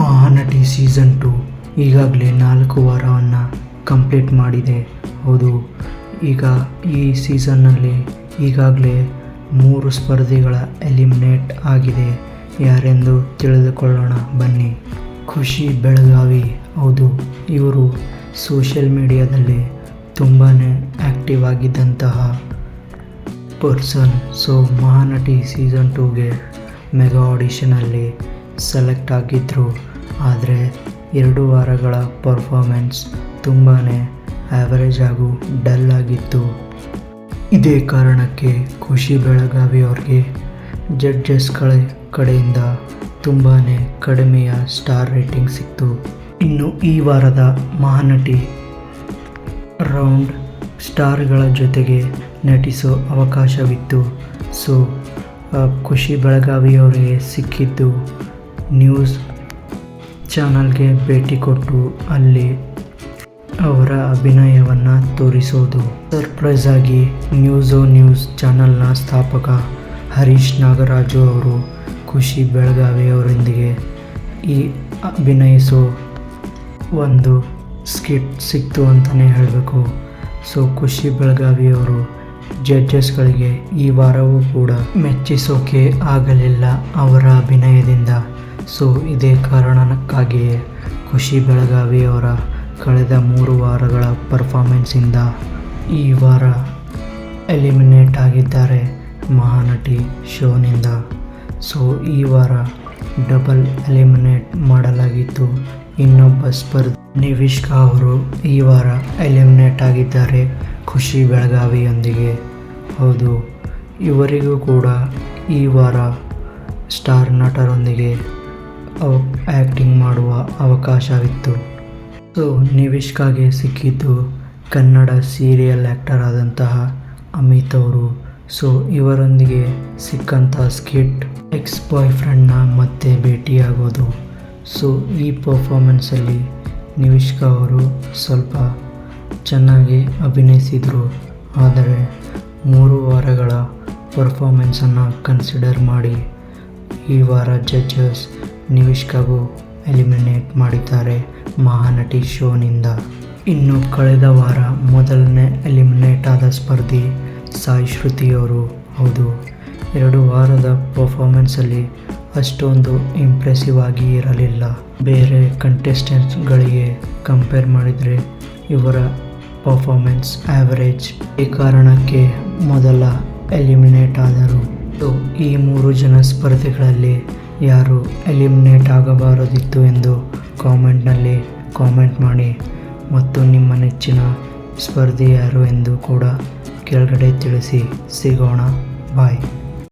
Mahanati season two ಈಗಾಗಲೇ ನಾಲ್ಕು ವಾರವನ್ನು complete ಮಾಡಿದೆ. ಹೌದು, ಈಗ ಈ ಸೀಸನ್ನಲ್ಲಿ ಈಗಾಗಲೇ ಮೂರು ಸ್ಪರ್ಧಿಗಳ ಎಲಿಮಿನೇಟ್ ಆಗಿದೆ. ಯಾರೆಂದು ತಿಳಿದುಕೊಳ್ಳೋಣ, ಬನ್ನಿ. ಖುಷಿ ಬೆಳಗಾವಿ. ಹೌದು, ಇವರು ಸೋಷಿಯಲ್ ಮೀಡಿಯಾದಲ್ಲಿ ತುಂಬಾ ಆ್ಯಕ್ಟಿವ್ ಆಗಿದ್ದಂತಹ ಪರ್ಸನ್ ಸೊ ಮಹಾನಟಿ ಸೀಸನ್ ಟೂಗೆ ಮೆಗಾ ಆಡಿಷನಲ್ಲಿ ಸೆಲೆಕ್ಟ್ ಆಗಿದ್ದರು ಆದರೆ ಎರಡು ವಾರಗಳ ಪರ್ಫಾರ್ಮೆನ್ಸ್ ತುಂಬಾ ಆ್ಯಾವರೇಜ್ ಹಾಗೂ ಡಲ್ ಆಗಿತ್ತು. ಇದೇ ಕಾರಣಕ್ಕೆ ಖುಷಿ ಬೆಳಗಾವಿ ಅವ್ರಿಗೆ ಜಡ್ಜಸ್ಗಳ ಕಡೆಯಿಂದ ತುಂಬಾ ಕಡಿಮೆಯ ಸ್ಟಾರ್ ರೇಟಿಂಗ್ ಸಿಕ್ತು. ಇನ್ನು ಈ ವಾರದ ಮಹಾನಟಿ ರೌಂಡ್ ಸ್ಟಾರ್ಗಳ ಜೊತೆಗೆ ನಟಿಸೋ ಅವಕಾಶವಿತ್ತು. ಸೊ ಖುಷಿ ಬೆಳಗಾವಿ ಅವರಿಗೆ ಸಿಕ್ಕಿದ್ದು ನ್ಯೂಸ್ ಚಾನಲ್ಗೆ ಭೇಟಿ ಕೊಟ್ಟು ಅಲ್ಲಿ ಅವರ ಅಭಿನಯವನ್ನು ತೋರಿಸೋದು. ಸರ್ಪ್ರೈಸ್ ಆಗಿ ನ್ಯೂಸೋ ನ್ಯೂಸ್ ಚಾನಲ್ನ ಸ್ಥಾಪಕ ಹರೀಶ್ ನಾಗರಾಜು ಅವರು ಖುಷಿ ಬೆಳಗಾವಿ ಅವರೊಂದಿಗೆ ಈ ಅಭಿನಯಿಸೋ ಒಂದು ಸ್ಕಿಟ್ ಸಿಕ್ತು ಅಂತಲೇ ಹೇಳಬೇಕು. ಸೊ, ಖುಷಿ ಬೆಳಗಾವಿಯವರು ಜಡ್ಜಸ್ಗಳಿಗೆ ಈ ವಾರವೂ ಕೂಡ ಮೆಚ್ಚಿಸೋಕೆ ಆಗಲಿಲ್ಲ ಅವರ ಅಭಿನಯದಿಂದ. ಸೊ ಇದೇ ಕಾರಣಕ್ಕಾಗಿಯೇ ಖುಷಿ ಬೆಳಗಾವಿ ಅವರ ಕಳೆದ ಮೂರು ವಾರಗಳ ಪರ್ಫಾರ್ಮೆನ್ಸಿಂದ ಈ ವಾರ ಎಲಿಮಿನೇಟ್ ಆಗಿದ್ದಾರೆ ಮಹಾನಟಿ ಶೋನಿಂದ. ಸೊ ಈ ವಾರ ಡಬಲ್ ಎಲಿಮಿನೇಟ್ ಮಾಡಲಾಗಿತ್ತು. ಇನ್ನೊಬ್ಬ ಸ್ಪರ್ಧಿ ನಿವಿಷ್ಕಾ ಅವರು ಈ ವಾರ ಎಲಿಮಿನೇಟ್ ಆಗಿದ್ದಾರೆ ಖುಷಿ ಬೆಳಗಾವಿಯೊಂದಿಗೆ. ಹೌದು, ಇವರಿಗೂ ಕೂಡ ಈ ವಾರ ಸ್ಟಾರ್ ನಟರೊಂದಿಗೆ ಅವ ಆ್ಯಕ್ಟಿಂಗ್ ಮಾಡುವ ಅವಕಾಶವಿತ್ತು. ಸೊ ನಿವಿಷ್ಕಾಗೆ ಸಿಕ್ಕಿದ್ದು ಕನ್ನಡ ಸೀರಿಯಲ್ ಆ್ಯಕ್ಟರ್ ಆದಂತಹ ಅಮಿತ್ ಅವರು. ಸೊ, ಇವರೊಂದಿಗೆ ಸಿಕ್ಕಂಥ ಸ್ಕಿಟ್ ಎಕ್ಸ್ ಬಾಯ್ ಫ್ರೆಂಡ್ನ ಮತ್ತೆ ಭೇಟಿಯಾಗೋದು. ಸೊ, ಈ ಪರ್ಫಾರ್ಮೆನ್ಸಲ್ಲಿ ನಿವಿಷ್ಕಾ ಅವರು ಸ್ವಲ್ಪ ಚೆನ್ನಾಗಿ ಅಭಿನಯಿಸಿದರು. ಆದರೆ ಮೂರು ವಾರಗಳ ಪರ್ಫಾರ್ಮೆನ್ಸನ್ನು ಕನ್ಸಿಡರ್ ಮಾಡಿ ಈ ವಾರ ಜಡ್ಜಸ್ ನಿವಿಷ್ಕಾಗೂ ಎಲಿಮಿನೇಟ್ ಮಾಡಿದ್ದಾರೆ ಮಹಾನಟಿ ಶೋನಿಂದ. ಇನ್ನು ಕಳೆದ ವಾರ ಮೊದಲನೇ ಎಲಿಮಿನೇಟ್ ಆದ ಸ್ಪರ್ಧಿ ಸಾಯಿ ಶ್ರುತಿ ಅವರು ಹೌದು, ಎರಡು ವಾರದ ಪರ್ಫಾರ್ಮೆನ್ಸಲ್ಲಿ ಅಷ್ಟೊಂದು ಇಂಪ್ರೆಸಿವ್ ಆಗಿ ಇರಲಿಲ್ಲ. ಬೇರೆ ಕಂಟೆಸ್ಟೆಂಟ್ಸ್ಗಳಿಗೆ ಕಂಪೇರ್ ಮಾಡಿದರೆ ಇವರ ಪರ್ಫಾರ್ಮೆನ್ಸ್ ಆ್ಯಾವರೇಜ್ ಈ ಕಾರಣಕ್ಕೆ ಮೊದಲ ಎಲಿಮಿನೇಟ್ ಆದರು. ಈ ಮೂರು ಜನ ಸ್ಪರ್ಧಿಗಳಲ್ಲಿ ಯಾರು ಎಲಿಮಿನೇಟ್ ಆಗಬಾರದಿತ್ತು ಎಂದು ಕಾಮೆಂಟ್ನಲ್ಲಿ ಕಾಮೆಂಟ್ ಮಾಡಿ ಮತ್ತು ನಿಮ್ಮ ನೆಚ್ಚಿನ ಸ್ಪರ್ಧಿ ಯಾರು ಎಂದು ಕೂಡ ಕೆಳಗಡೆ ತಿಳಿಸಿ ಸಿಗೋಣ. ಬಾಯ್.